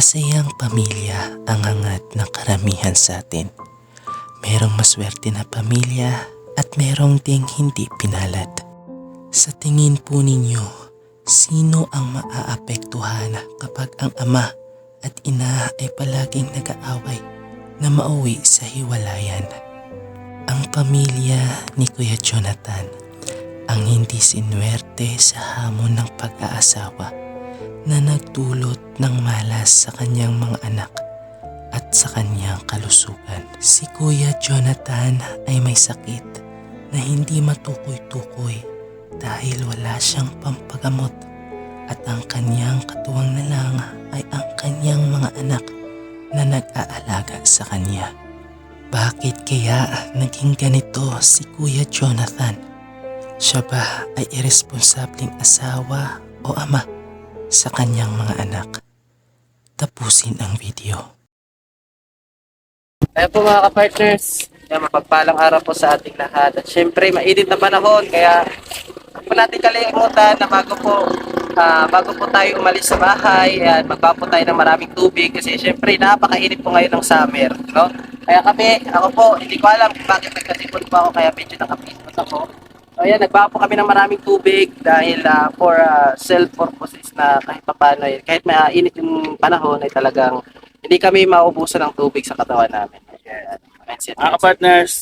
Masayang pamilya ang hangad ng karamihan sa atin. Merong maswerte na pamilya at merong ding hindi pinalad. Sa tingin po ninyo, sino ang maaapektuhan kapag ang ama at ina ay palaging nag-aaway na mauwi sa hiwalayan? Ang pamilya ni Kuya Jonathan ang hindi sinwerte sa hamon ng pag-aasawa na nagdulot ng malas sa kanyang mga anak at sa kanyang kalusugan. Si Kuya Jonathan ay may sakit na hindi matukoy-tukoy dahil wala siyang pampagamot at ang kanyang katuwang na lang ay ang kanyang mga anak na nag-aalaga sa kanya. Bakit kaya naging ganito si Kuya Jonathan? Siya ba ay irresponsableng asawa o ama sa kanyang mga anak? Tapusin ang video. Kaya po mga ka-partners, kaya mapagpalang araw po sa ating lahat. At syempre, mainit na panahon, kaya huwag po natin kalimutan na bago po ah, bago po tayo umalis sa bahay, ayan, magba po tayo ng maraming tubig kasi syempre napakainit po ngayon ng summer, no? Kaya kami, ako po, hindi ko alam bakit nagkatipon po ako kaya medyo nakapispas ako. So ayan, nagba po kami ng maraming tubig dahil ah, for ah, self purposes na kahit papaano, eh, kahit mainit yung panahon ay talagang hindi kami maubusan ng tubig sa katawan namin. Ayan. Mindset, Mga partners,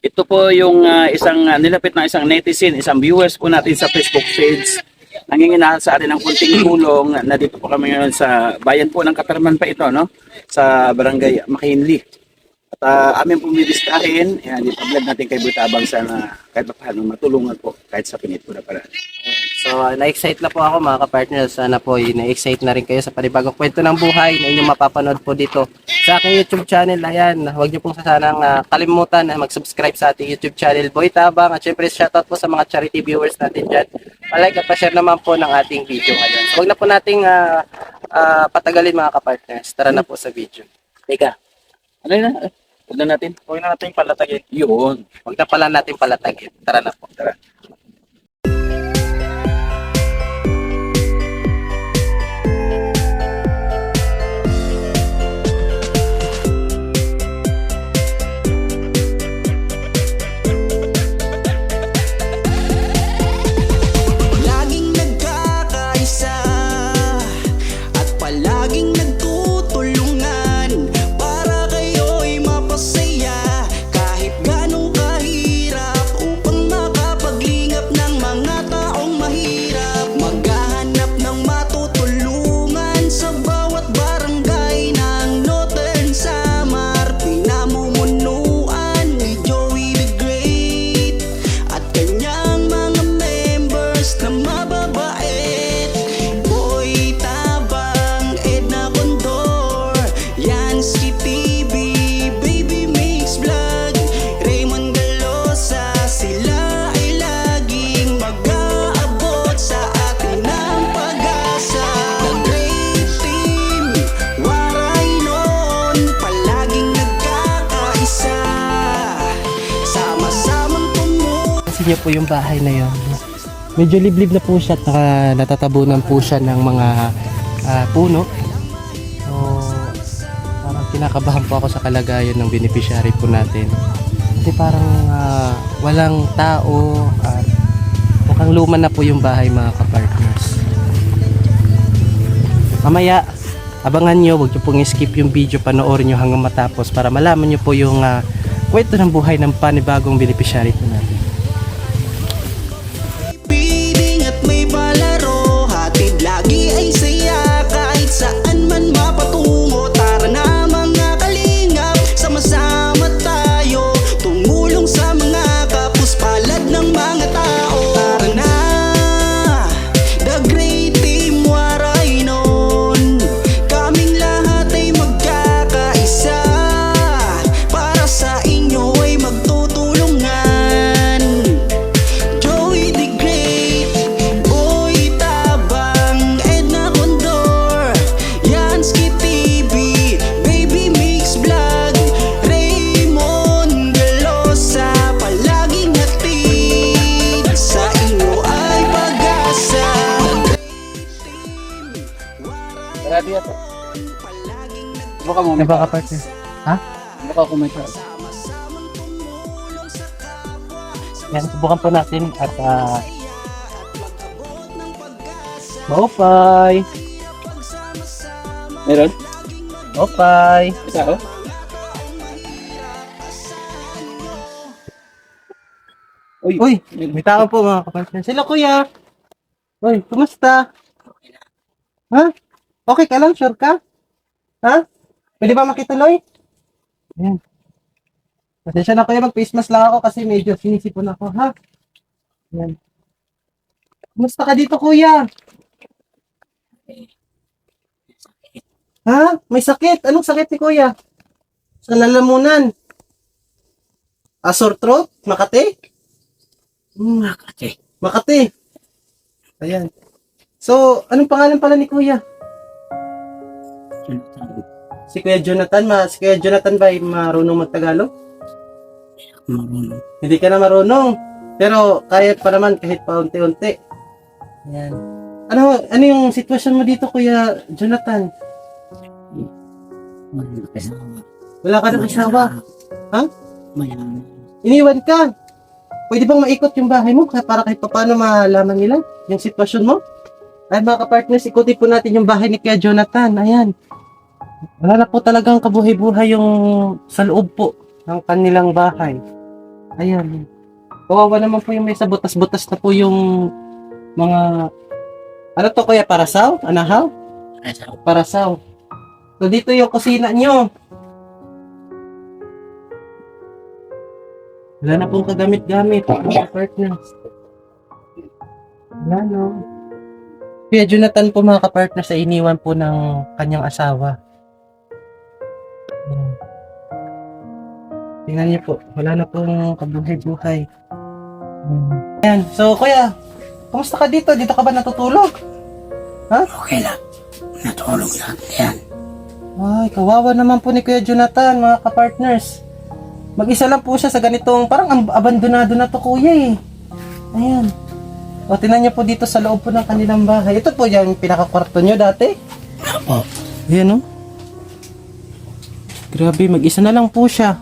ito po yung ah, isang ah, nilapit na isang netizen, isang viewers po natin sa Facebook page. Nanginginahan sa atin ng kunting tulong na dito po kami ngayon sa bayan po ng Katarman pa ito, no? Sa barangay Makinli. At uh, amin pong bibistahin, yan, ipablog natin kay Butabang sana kahit pa paano matulungan po kahit sa pinit po na para. So, na-excite na po ako mga ka-partners. Sana po, eh, na-excite na rin kayo sa panibagong kwento ng buhay na inyong mapapanood po dito sa aking YouTube channel. Ayan, huwag niyo pong sanang uh, kalimutan na mag-subscribe sa ating YouTube channel, Boy Tabang. At syempre, shoutout po sa mga charity viewers natin dyan. Palike at pa-share naman po ng ating video ngayon. So, huwag na po nating uh, uh, patagalin mga ka-partners. Tara na po sa video. Teka, ano yun na? Huwag na natin. Huwag na natin palatagin. Yun. Huwag na pala natin palatagin. Tara na po. Tara. Kasi niyo po yung bahay na yon. Medyo liblib na po siya at naka, natatabunan po siya ng mga ah, puno. So, parang kinakabahan po ako sa kalagayan ng beneficiary po natin. Kasi parang ah, walang tao at mukhang luma na po yung bahay mga kapartners. Mamaya, abangan nyo, huwag nyo pong skip yung video, panoorin nyo hanggang matapos para malaman nyo po yung ah, kwento ng buhay ng panibagong beneficiary po Baka partner. Ha? Baka may Yan, subukan po natin at uh, Maupay! Meron? Maupay! Isa oh. Uy, Uy, may tao po mga kapatid. Sila kuya! Uy, kumusta? Ha? Okay ka lang? Sure ka? Ha? Pwede ba makituloy? Ayan. Pasensya na kuya, mag-face mask lang ako kasi medyo sinisipon ako, ha? Ayan. Kumusta ka dito, kuya? Ha? May sakit? Anong sakit ni kuya? Sa lalamunan? Ah, sore throat? Makati? Hmm, Makati. Makati. Ayan. So, anong pangalan pala ni kuya? Si Kuya Jonathan, ma, si Kuya Jonathan ba ay marunong magtagalog? Marunong. Hindi ka na marunong. Pero kaya pa naman kahit pa unti-unti. Ayan. Ano, ano yung sitwasyon mo dito, Kuya Jonathan? Kasama. Wala ka ng asawa. Ha? Mayaman. Iniwan ka. Pwede bang maikot yung bahay mo para kahit paano malaman nila yung sitwasyon mo? Ay mga kapartners, ikutin po natin yung bahay ni Kuya Jonathan. Ayan. Wala na po talagang kabuhay-buhay yung sa loob po ng kanilang bahay. Ayan. Kawawa naman po yung may sa butas-butas na po yung mga... Ano to kuya? Parasaw? Anahaw? Parasaw. So dito yung kusina nyo. Wala na pong kagamit-gamit. Mga partners. Wala no. Kuya Jonathan po mga kapartners ay iniwan po ng kanyang asawa. Ayan. Tingnan niyo po. Wala na pong kabuhay-buhay. Ayan. Ayan. So kuya, kumusta ka dito? Dito ka ba natutulog? Okay lang. Natulog na. Yan. Ay, kawawa naman po ni Kuya Jonathan, mga kapartners. Mag-isa lang po siya sa ganitong, parang ab- abandonado na to kuya eh. Ayan. O, tinan niyo po dito sa loob po ng kanilang bahay. Ito po yung pinakakwarto niyo dati. Apo. Ayan o. Grabe, mag-isa na lang po siya.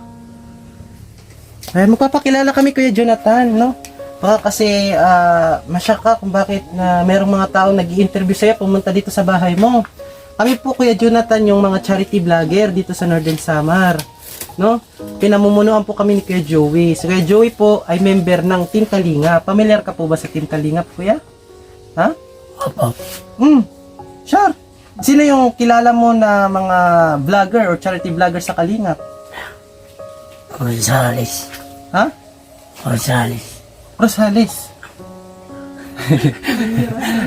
Ayan, magpapakilala kami Kuya Jonathan, no? Baka kasi ah, masyak ka kung bakit na merong mga tao nag interview sa'yo pumunta dito sa bahay mo. Kami po Kuya Jonathan yung mga charity vlogger dito sa Northern Samar. No? Pinamumunuan po kami ni Kuya Joey. Si Kuya Joey po ay member ng Team Kalinga. Familiar ka po ba sa Team Kalinga, Kuya? Ha? Apo. Hmm. Sure. Sino yung kilala mo na mga vlogger or charity vlogger sa Kalingap? Gonzales. Ha? Gonzales. Rosales.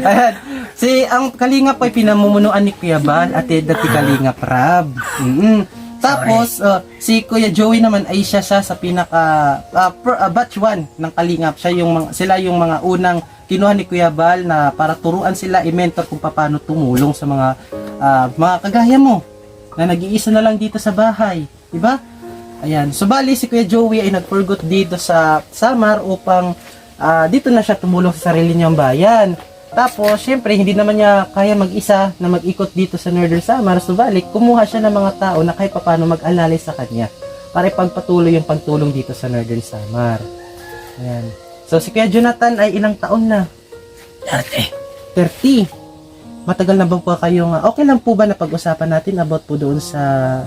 Ayan. Si ang Kalingap ay pinamumunuan ni Kuya Bal at dati Kalingap Rab. mm Tapos uh, si Kuya Joey naman ay siya siya sa pinaka uh, per- uh, batch 1 ng Kalingap. Siya yung mga, sila yung mga unang kinuha ni Kuya Bal na para turuan sila i-mentor kung paano tumulong sa mga uh, mga kagaya mo na nag-iisa na lang dito sa bahay, di ba? Ayan. So bali si Kuya Joey ay nagpurgot dito sa Samar upang ah, dito na siya tumulong sa sarili niyang bayan. Tapos, syempre, hindi naman niya kaya mag-isa na mag-ikot dito sa Northern Samar. So, balik, kumuha siya ng mga tao na kahit paano mag-alalay sa kanya para ipagpatuloy yung pagtulong dito sa Northern Samar. Ayan. So, si Kuya Jonathan ay ilang taon na? Dati. 30. Matagal na ba po kayong, okay lang po ba na pag-usapan natin about po doon sa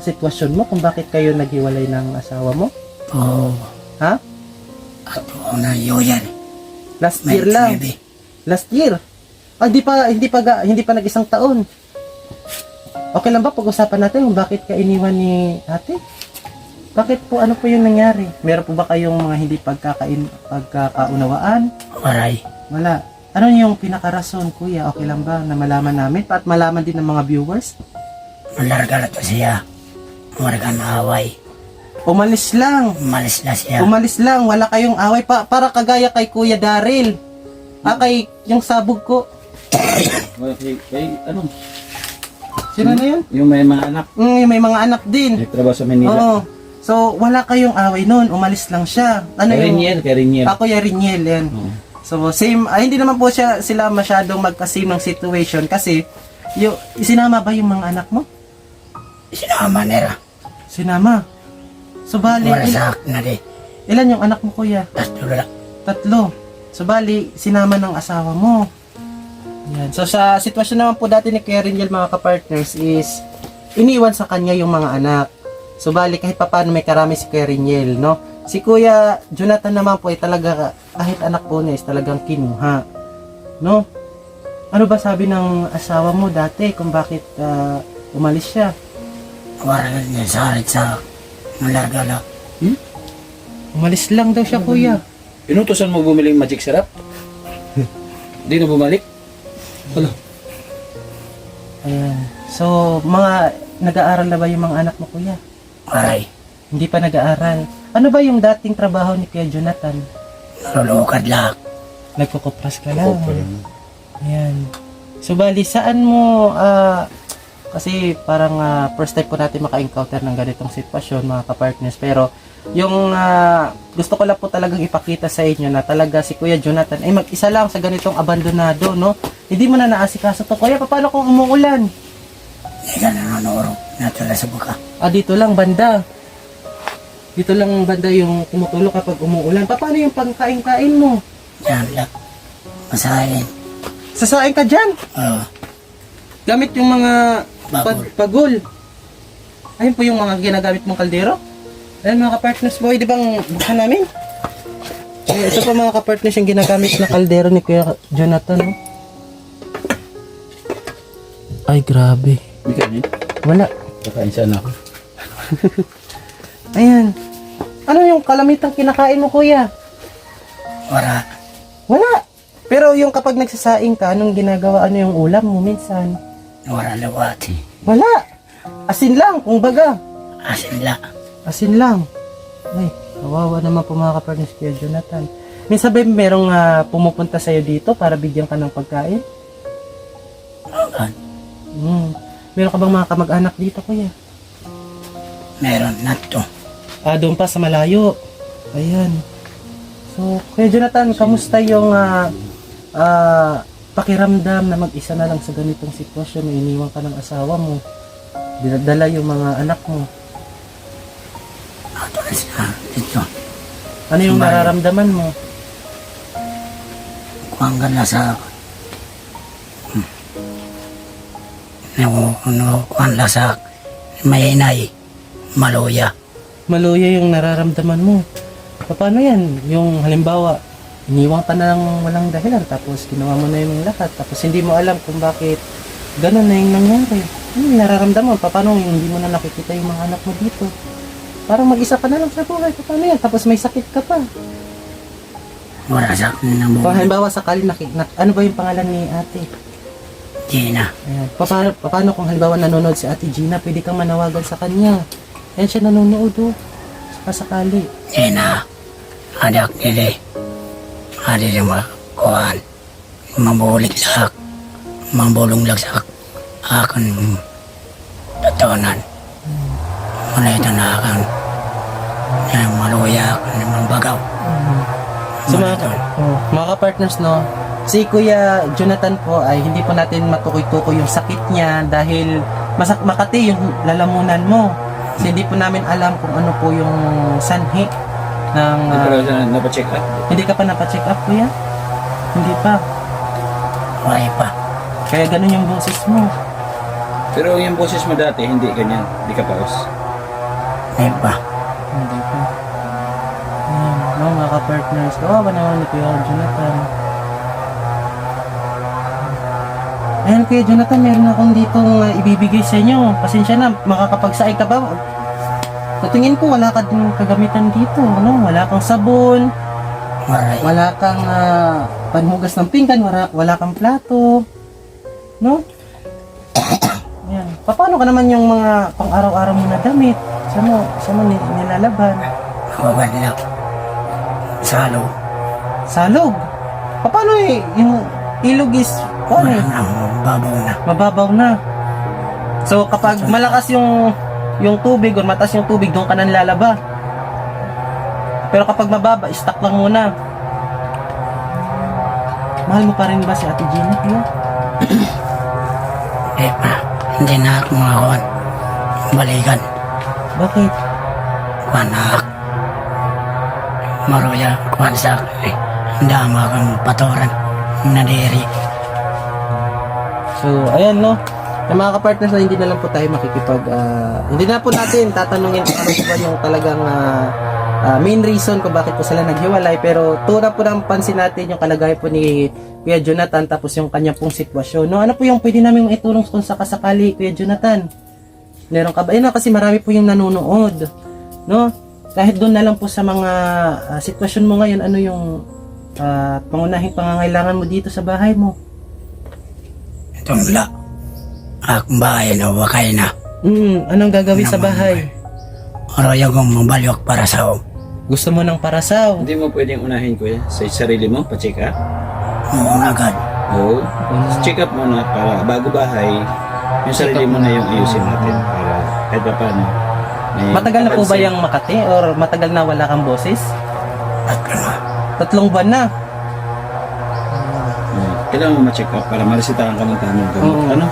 sitwasyon mo kung bakit kayo naghiwalay ng asawa mo? Po. Ha? Apo ang nayo yan. Last year lang. Last year. Ah, hindi pa hindi pa hindi pa nag-isang taon. Okay lang ba pag-usapan natin kung bakit ka iniwan ni ate? Bakit po ano po yung nangyari? Meron po ba kayong mga hindi pagkakain pagkakaunawaan? Waray. Wala. Ano yung pinakarason, kuya? Okay lang ba na malaman namin? At malaman din ng mga viewers? Malarga na to siya. Marga na away. Umalis lang. Umalis na siya. Umalis lang. Wala kayong away. Pa para kagaya kay Kuya Daryl. Ah, kay yung sabog ko. Okay, kay, ano? Sino na yun? Yung may mga anak. Mm, may mga anak din. Nagtrabaho sa Manila. Oo. So, wala kayong away noon. Umalis lang siya. Ano Kay yung... Riniel, kay Riniel. Ako yung Riniel, yan. Oo. So, same... Ay, hindi naman po siya, sila masyadong magka-same ng situation kasi yung, isinama ba yung mga anak mo? Sinama nila. Sinama. So bali, Wala il- sa akin na di. ilan yung anak mo kuya? Tapos tulala. Tatlo. So bali, sinama ng asawa mo. Yan. So sa sitwasyon naman po dati ni Kuya Ringel mga kapartners is iniwan sa kanya yung mga anak. So bali kahit papaano may karami si Kuya Ringel, no? Si Kuya Jonathan naman po ay talaga kahit anak po niya is talagang kinuha. No? Ano ba sabi ng asawa mo dati kung bakit ah, umalis siya? Wala niya sa alit sa malargala. Umalis lang daw siya, Kuya. Inutosan mo bumili ng magic syrup? Di na bumalik? Wala. Ayan. So, mga nag-aaral na ba yung mga anak mo, Kuya? Waray. Hindi pa nag-aaral. Ano ba yung dating trabaho ni Kuya Jonathan? Nalulukad lang. Nagkukupras ka lang. Ayan. So, bali, saan mo, ah, kasi parang ah, first time po natin maka-encounter ng ganitong sitwasyon, mga kapartners. Pero, yung ah, gusto ko lang po talagang ipakita sa inyo na talaga si Kuya Jonathan ay mag-isa lang sa ganitong abandonado, no? Hindi mo na naasikaso to. Kuya, paano kung umuulan? Hindi ka nanonoro. Natula sa buka. Ah, dito lang banda. Dito lang banda yung kumutulo kapag umuulan. Pa, Paano yung pangkain-kain mo? Diyan lang. Masahin. Sasain ka dyan. Oo. Gamit yung mga Bagol. pag- pagol. Ayun po yung mga ginagamit mong kaldero. Ayun mga kapartners boy, di bang buksan namin? Eh, ito po mga kapartners yung ginagamit na kaldero ni Kuya Jonathan. No? Ay, grabe. Hindi ka niya. Wala. Kakain sana ako. Ayan. Ano yung kalamitang kinakain mo, Kuya? Wala. Wala. Pero yung kapag nagsasaing ka, anong ginagawa? Ano yung ulam mo minsan? Wala lawati. Wala. Asin lang, kung baga. Asin lang. Asin lang. Ay, kawawa naman po mga kapartners kaya Jonathan. Minsan ba merong ah, pumupunta sa'yo dito para bigyan ka ng pagkain? Agan. Hmm. Meron ka bang mga kamag-anak dito, kuya? Meron na to. Ah, doon pa sa malayo. Ayan. So, Kuya Jonathan, kamusta yung ah, ah, pakiramdam na mag-isa na lang sa ganitong sitwasyon na iniwan ka ng asawa mo? Dinadala yung mga anak mo. Ato na sila. Dito. Ano yung Sumayo. nararamdaman mo? Kuwang ka na sa... Naku, ano, kuwang la sa may inay. Maluya. Maluya yung nararamdaman mo. Paano yan? Yung halimbawa, iniwan ka na lang walang dahilan tapos ginawa mo na yung lahat tapos hindi mo alam kung bakit ganun na yung nangyari. Ano yung nararamdaman? Paano yung hindi mo na nakikita yung mga anak mo dito? Parang mag-isa ka na lang sa buhay. Paano yan? Tapos may sakit ka pa. Wala sa akin Kung buhay. halimbawa sakali nakik na, ano ba yung pangalan ni ate? Gina. Ayan. Paano, paano kung halimbawa nanonood si ate Gina, pwede kang manawagan sa kanya. Ayan siya nanonood oh. Saka sakali. Gina. Adak nili. Adi rin mga kuwan. Mabulik sak. Mambulong lagsak. Akan tatonan. Muna ito na akan. Maluya akan ng bagaw. So Muna mga, oh, mga ka-partners, no? Si Kuya Jonathan po ay hindi po natin matukoy-tukoy yung sakit niya dahil masak makati yung lalamunan mo. Kasi hindi po namin alam kung ano po yung sanhi ng... Hindi pa siya napacheck up. hindi ka pa napacheck up, Kuya? Hindi pa. Wala pa. Kaya ganun yung boses mo. Pero yung boses mo dati, hindi ganyan. Hindi ka paus. Wala pa. Hindi pa. Ayan, no, mga ka-partners. Kawawa naman ni Kuya Jonathan. Ayan, Kuya Jonathan, meron akong dito ibibigay sa inyo. Pasensya na, makakapagsaay ka ba? Sa tingin ko, wala ka din kagamitan dito. Ano? Wala kang sabon, Wala. wala kang ah, panhugas ng pinggan, wala, wala kang plato. No? Ayan. Paano ka naman yung mga pang-araw-araw mo na damit? Saan mo, saan mo ni- nilalaban? Kawagan nila. Salo. Salog. Paano eh, yung ilog is, Wala eh, na. Babaw na. mababaw na. So kapag malakas yung yung tubig or mataas yung tubig, doon ka na nilalaba. Pero kapag mababa, stuck lang muna. Mahal mo pa rin ba si Ate Gina? Kuya? Eh pa. Hindi na ako makakuan. balikan. Bakit? Kuanak. Maroya, kuansak. Eh, dama kang patoran. Nadiri. So, ayan no. Yung mga kapartners na hindi na lang po tayo makikipag... ah, hindi na po natin tatanungin kung ano po ba yung talagang ah, ah, main reason kung bakit po sila naghiwalay. Pero tura po ng pansin natin yung kalagay po ni Kuya Jonathan tapos yung kanya pong sitwasyon. No, ano po yung pwede namin itulong kung sakasakali, Kuya Jonathan? Meron ka ba? Ayun kasi marami po yung nanonood. No? Kahit doon na lang po sa mga ah, sitwasyon mo ngayon, ano yung ah, pangunahing pangangailangan mo dito sa bahay mo? Tumla. Akong bahay na wakay na. Mm, anong gagawin sa bahay? Maroya kong mabalyok para sa Gusto mo ng parasaw? Hindi mo pwedeng unahin kuya sa sarili mo, pa-check up. mga agad. Oo. Check up muna para bago bahay, yung sarili mo na yung ayusin natin para kahit pa paano. may Matagal na po ba mapansin. yung Makati or matagal na wala kang boses? At ano, Tatlong buwan na. Kailangan mo ma-check up para maresitahan ka ng tamang gamot. Oo. Ano?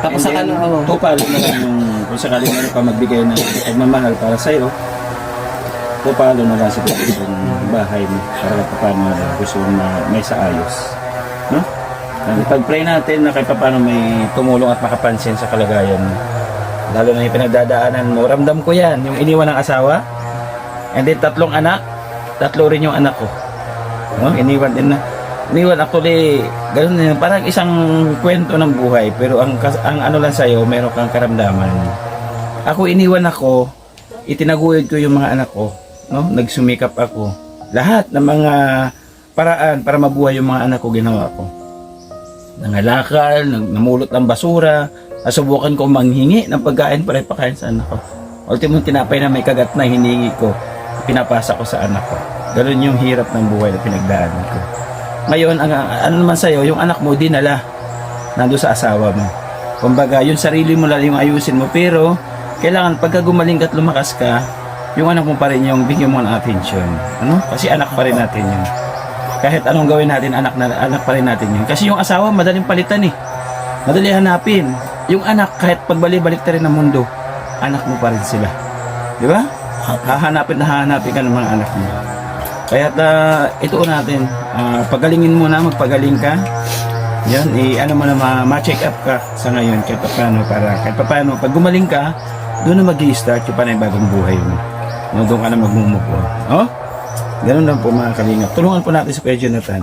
Tapos And sa then, ano, oo. Tupalo na lang yung kung sakali meron pa magbigay ng pagmamahal para sa'yo. Tupalo na lang sa ng bahay mo para kahit paano gusto mo na may sa ayos. No? And pag-pray natin na kahit paano may tumulong at makapansin sa kalagayan mo. Lalo na yung pinagdadaanan mo. Ramdam ko yan, yung iniwan ng asawa. And then tatlong anak. Tatlo rin yung anak ko. No? Iniwan din na. Iniwan actually, ganun din. Parang isang kwento ng buhay. Pero ang, ang ano lang sa'yo, meron kang karamdaman. Ako iniwan ako, itinaguyod ko yung mga anak ko. No? Nagsumikap ako. Lahat ng mga paraan para mabuhay yung mga anak ko ginawa ko. Nangalakal, namulot ng basura, nasubukan ko manghingi ng pagkain para ipakain sa anak ko. Ultimo tinapay na may kagat na hiningi ko, pinapasa ko sa anak ko. Ganun yung hirap ng buhay na pinagdaanan ko. Ngayon, ang, ano naman sa'yo, yung anak mo dinala nando sa asawa mo. Kumbaga, yung sarili mo lang yung ayusin mo, pero kailangan pagka gumaling ka at lumakas ka, yung anak mo pa rin yung bigyan mo ng attention. Ano? Kasi anak pa rin natin yun. Kahit anong gawin natin, anak na anak pa rin natin yun. Kasi yung asawa, madaling palitan eh. Madali hanapin. Yung anak, kahit pagbalik-balik ta rin ng mundo, anak mo pa rin sila. Di ba? Hahanapin na hahanapin ka ng mga anak mo. Kaya uh, ito natin, ah, pagalingin mo na, magpagaling ka. Yan, i ano mo na ma- ma-check up ka sa ngayon kahit pa paano para kahit pa paano pag gumaling ka, doon na mag-i-start yung panay bagong buhay mo. No, doon ka na on. Oh? Ganun lang po mga kalingap. Tulungan po natin si Kuya Jonathan.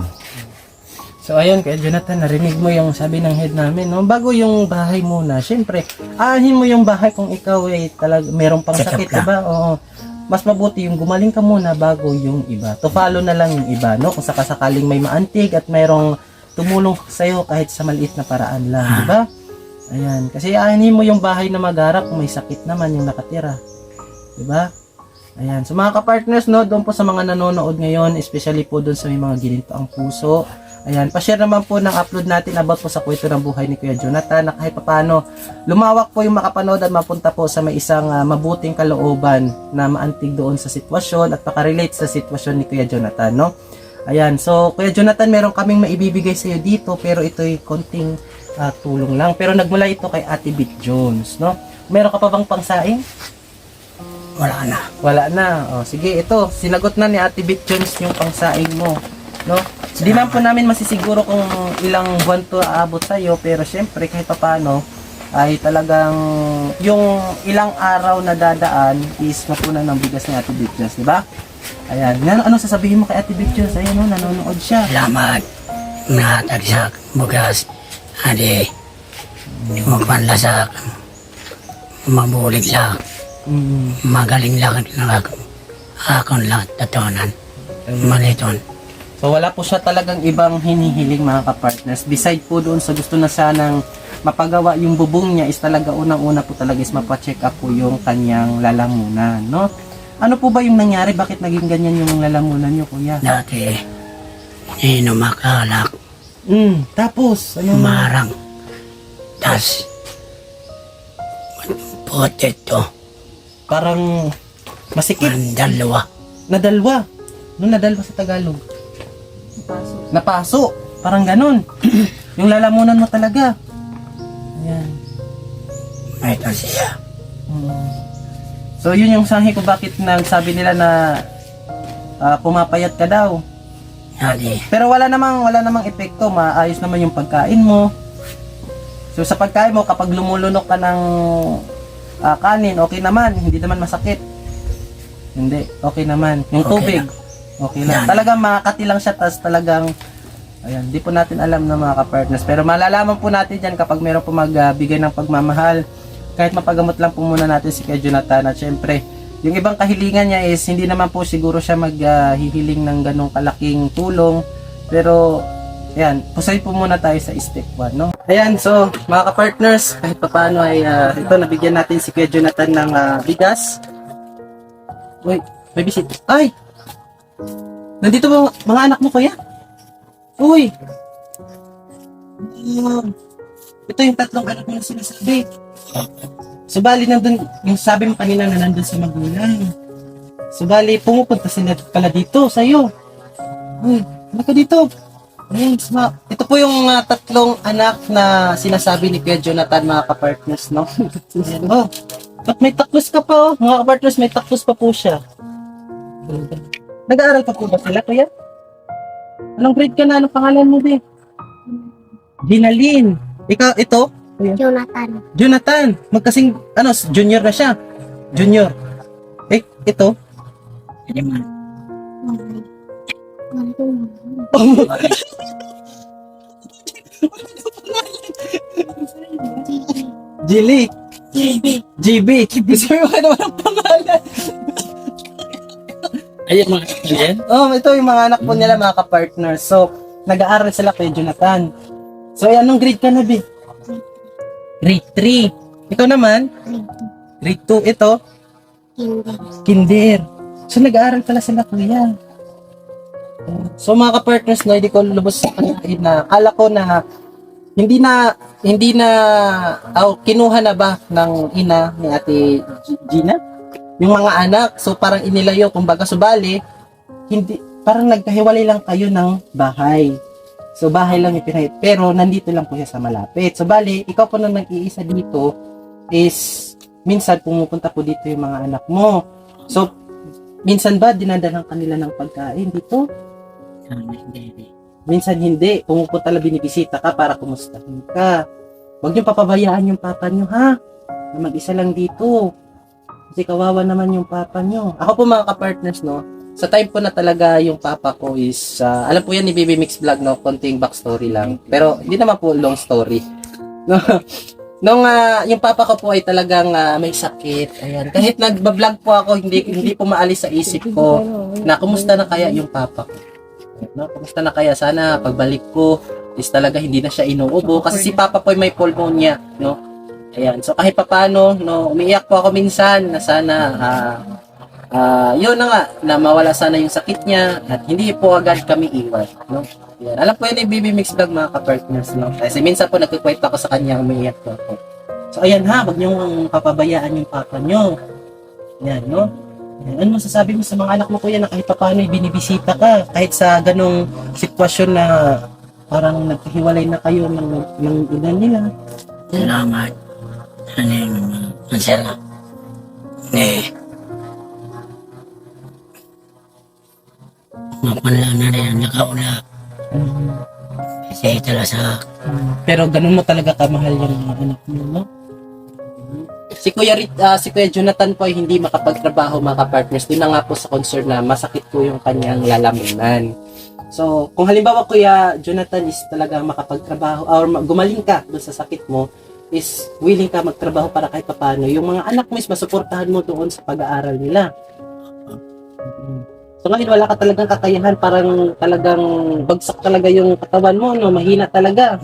So ayun, kaya Jonathan, narinig mo yung sabi ng head namin, no? Bago yung bahay muna, syempre, ahin mo yung bahay kung ikaw ay talag, merong pang sakit, diba? Oo. Mas mabuti yung gumaling ka muna bago yung iba. To follow na lang yung iba, no? Kung sakasakaling may maantig at mayroong tumulong sa'yo kahit sa maliit na paraan lang, di ba? Ayan. Kasi ahin mo yung bahay na magarap kung may sakit naman yung nakatira. Di ba? Ayan. So mga kapartners, no, doon po sa mga nanonood ngayon, especially po doon sa may mga gininto ang puso. Ayan, pa-share naman po ng upload natin about po sa kwento ng buhay ni Kuya Jonathan na kahit paano lumawak po yung makapanood at mapunta po sa may isang ah, mabuting kalooban na maantig doon sa sitwasyon at pakarelate sa sitwasyon ni Kuya Jonathan, no? Ayan, so Kuya Jonathan, meron kaming maibibigay sa iyo dito pero ito'y konting ah, tulong lang. Pero nagmula ito kay Ate Bit Jones, no? Meron ka pa bang pangsaing? wala na. Wala na. O, sige, ito. Sinagot na ni Ate Bit Jones yung pangsaing mo. No? Hindi man po namin masisiguro kung ilang buwan to aabot sa'yo, pero syempre, kahit pa paano, ay talagang yung ilang araw na dadaan is mapunan ng bigas ni Ate Bit Jones, di ba? Ayan. Ano, ano sasabihin mo kay Ate Bit Jones? Ayan, no, nanonood siya. Salamat. Natagsak, bugas. Adi, magpanlasak. Mabulig lang. Mm. Magaling lang ng ako. Akon lang tatonan. Maliton. So wala po siya talagang ibang hinihiling mga kapartners. Beside po doon sa gusto na sanang mapagawa yung bubong niya is talaga unang-una po talaga is mapacheck up po yung kanyang lalamunan, no? Ano po ba yung nangyari? Bakit naging ganyan yung lalamunan niyo, kuya? Dati, inumakalak, Mm, tapos, ano? marang. Tas, potato, Parang masikip. ang dalawa. Nadalwa. No, nadalwa sa Tagalog. Napaso. Parang ganun. yung lalamunan mo talaga. Ayan. Ito siya. So yun yung sanhi ko bakit nagsabi nila na ah, pumapayat ka daw. Hali. Pero wala namang wala namang epekto, maayos naman yung pagkain mo. So sa pagkain mo kapag lumulunok ka ng ah, kanin, okay naman, hindi naman masakit. Hindi, okay naman. Yung Okay tubig, lang. Okay lang. Yan. Talagang makakati lang siya tas talagang ayan, di po natin alam na mga ka-partners. Pero malalaman po natin diyan kapag meron po magbigay ng pagmamahal. Kahit mapagamot lang po muna natin si Kuya Jonathan at syempre, yung ibang kahilingan niya is hindi naman po siguro siya maghihiling ng ganong kalaking tulong. Pero, ayan, pusay po muna tayo sa step 1, no? Ayan, so, mga ka-partners, kahit papaano ay, ah, ito, nabigyan natin si Kuya Jonathan ng ah, bigas. Uy, may bisit. Ay! Nandito ba mga anak mo, Kuya? Uy! Ah, ito yung tatlong anak mo na sinasabi. So, bali, nandun, yung sabi mo kanina na nandun sa magulang. So, bali, pumupunta sila pala dito, sa'yo. Uy, ano ka dito? Ayun, sma. Ito po yung ah, tatlong anak na sinasabi ni Kuya Jonathan, mga kapartners, no? Ayan, oh. Ba't may taklos ka pa, oh? Mga kapartners, may taklos pa po siya. Nag-aaral pa po ba sila, Kuya? Anong grade ka na? Anong pangalan mo, Be? Ginalin. Ikaw, ito? Jonathan. Jonathan, magkasing, ano, junior na siya. Junior. Eh, ito? Hindi man. Jilly. GB. GB. Gusto mo naman ang pangalan. Ayun mga kapatid. Oh, ito yung mga anak po nila, mga ka-partner. So, nag-aaral sila kay Jonathan. So, ay, anong grade ka na, Bi? Grade 3. Ito naman? Grade 2. Ito? Hindi. Kinder. So, nag-aaral pala sila, kuya. So, mga ka-partners, no, hindi ko lubos sa kanain na, kala ko na, hindi na, hindi na, oh, kinuha na ba ng ina ni Ate Gina? Yung mga anak, so parang inilayo, kumbaga, subali, hindi, parang nagkahiwalay lang kayo ng bahay. So, bahay lang yung pinahit. Pero, nandito lang po siya sa malapit. So, bali, ikaw po na nag-iisa dito is, minsan pumupunta po dito yung mga anak mo. So, minsan ba dinadalang kanila ng pagkain dito? Hindi. Minsan hindi. Pumupunta lang binibisita ka para kumustahin ka. Huwag niyo papabayaan yung papa niyo, ha? Na mag-isa lang dito. Kasi kawawa naman yung papa niyo. Ako po mga ka-partners, no? Sa time po na talaga yung papa ko is, ah, alam po yan ni Baby Mix Vlog, no? Konting backstory lang. Pero hindi naman po long story. No? Nung ah, yung papa ko po ay talagang ah, may sakit. Ayan. Kahit nagba-vlog po ako, hindi hindi po maalis sa isip ko na kumusta na kaya yung papa ko. No, kumusta na kaya sana pagbalik ko is talaga hindi na siya inuubo kasi si papa po ay may pneumonia, no? Ayan. So kahit papaano, no, umiiyak po ako minsan na sana ah ah, yun na nga na mawala sana yung sakit niya at hindi po agad kami iwan, no? Ayan. Alam po yan yung BB Mix Vlog mga ka-partners, no? Kasi minsan po nagkukwento ako sa kanya, umiiyak po ako. So ayan ha, wag niyong papabayaan yung papa niyo. Yan, no? Ayan. Ano masasabi mo sa mga anak mo kuya na kahit paano binibisita ka kahit sa ganong sitwasyon na parang nagkahiwalay na kayo ng, ng ina nila. Salamat. Ano ang sarap. Eh. Mapanla na rin ang nakaula. Kasi talaga Pero ganun mo talaga kamahal yung mga anak mo, no? Si Kuya, Rit, ah, si Kuya Jonathan po ay hindi makapagtrabaho mga partners. Doon na nga po sa concern na masakit po yung kanyang lalamunan. So, kung halimbawa Kuya Jonathan is talaga makapagtrabaho or ma- gumaling ka doon sa sakit mo, is willing ka magtrabaho para kahit papano. Yung mga anak mo is masuportahan mo doon sa pag-aaral nila. So ngayon wala ka talagang kakayahan, parang talagang bagsak talaga yung katawan mo, no? mahina talaga.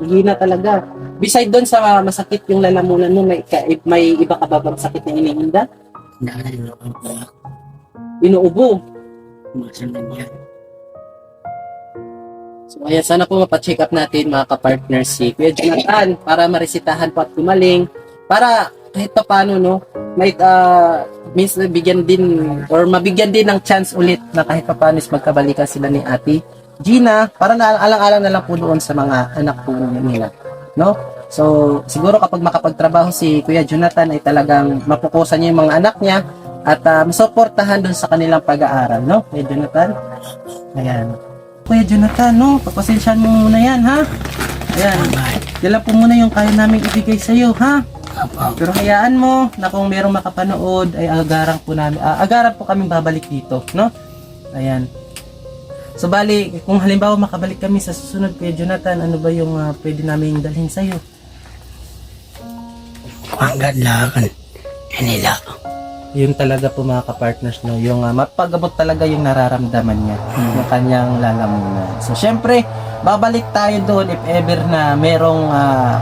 Mahina talaga. Beside doon sa masakit yung lalamunan mo, may, may iba ka ba bang sakit na iniinda? Buwak. Inuubo. So ayan, sana po mapacheck up natin mga kapartners si Kuya Jonathan para maresitahan po at gumaling. Para kahit pa paano, no, may uh, means bigyan din or mabigyan din ng chance ulit na kahit pa paano is magkabalikan sila ni ate Gina para na alang-alang na lang po doon sa mga anak po nila. No? So, siguro kapag makapagtrabaho si Kuya Jonathan ay talagang mapukusan niya yung mga anak niya at uh, masuportahan dun sa kanilang pag-aaral, no? Kuya Jonathan? Ayan. Kuya Jonathan, no? Pagpasensyahan mo muna yan, ha? Ayan. Yan lang po muna yung kaya namin ibigay sa'yo, ha? Pero hayaan mo na kung merong makapanood ay agaran po namin, ah, agaran po kami babalik dito, no? Ayan. So bali, kung halimbawa makabalik kami sa susunod Kuya Jonathan, ano ba yung ah, pwede namin dalhin sa'yo? Kuanggad lakan. Kanila. Yun talaga po mga kapartners no, yung uh, mapagabot talaga yung nararamdaman niya, yung kanyang lalamunan. So syempre, babalik tayo doon if ever na merong ah,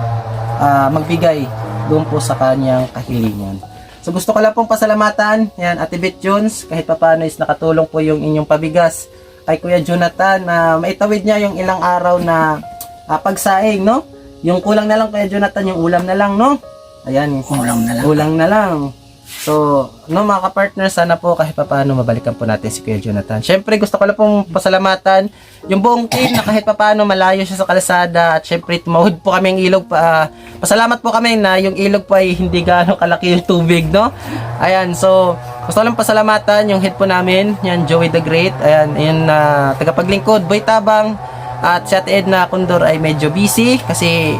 ah, magbigay doon po sa kanyang kahilingan. So gusto ko lang pong pasalamatan, yan, Ate Beth Jones, kahit papaano is nakatulong po yung inyong pabigas kay Kuya Jonathan na maitawid niya yung ilang araw na ah, pagsaing, no? Yung kulang na lang Kuya Jonathan, yung ulam na lang, no? Ayan, Ulam na lang. Kulang na lang. So, no mga ka-partner, sana po kahit papaano mabalikan po natin si Kuya Jonathan. Syempre, gusto ko lang pong pasalamatan yung buong team na kahit papaano malayo siya sa kalsada at syempre tumawid po kami ang ilog pa. ah, pasalamat po kami na yung ilog po ay hindi gaano kalaki yung tubig, no? Ayan, so gusto ko lang pasalamatan yung head po namin, yan Joey the Great. Ayan, yun na tagapaglingkod, Boy Tabang, at si Ate Edna Condor ay medyo busy kasi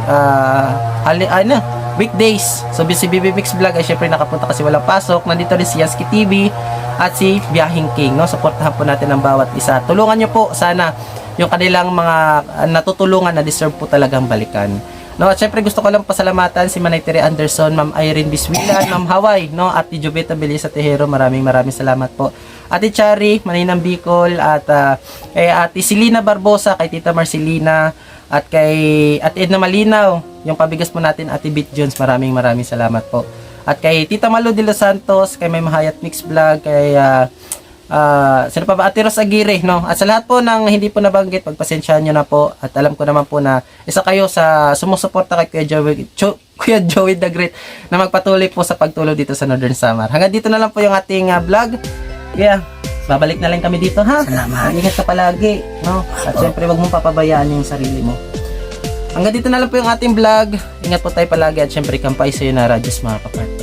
hali, ano, weekdays. So si BB Mix Vlog ay syempre nakapunta kasi walang pasok. Nandito rin si Yaski TV at si Biyahing King. No? Suportahan po natin ang bawat isa. Tulungan nyo po sana yung kanilang mga ah, natutulungan na deserve po talagang balikan. No, at syempre gusto ko lang pasalamatan si Manay Tere Anderson, Ma'am Irene Biswilan, Ma'am Hawaii, no, at ni Jubeta Belisa Tejero. Maraming maraming salamat po. Ate Chari, Maninang Bicol, at ah, kay Ate Silina Barbosa, kay Tita Marcelina, at kay at Edna Malinaw, yung pabigas po natin Ate Bit Jones, maraming maraming salamat po. At kay Tita Malu de los Santos, kay May Mahayat Mix Vlog, kay ah, ah, sino pa ba? Ate Ros Aguirre, no? At sa lahat po ng hindi po nabanggit, pagpasensyahan nyo na po. At alam ko naman po na isa kayo sa sumusuporta kay Kuya Joey, Cho- Kuya Joey the Great na magpatuloy po sa pagtulog dito sa Northern Samar. Hanggang dito na lang po yung ating ah, vlog. Yeah, babalik na lang kami dito ha. Salamat. Ingat ka palagi, no? At syempre wag mong papabayaan yung sarili mo. Hanggang dito na lang po yung ating vlog. Ingat po tayo palagi at syempre kampay sa'yo na Radyos mga kapatid.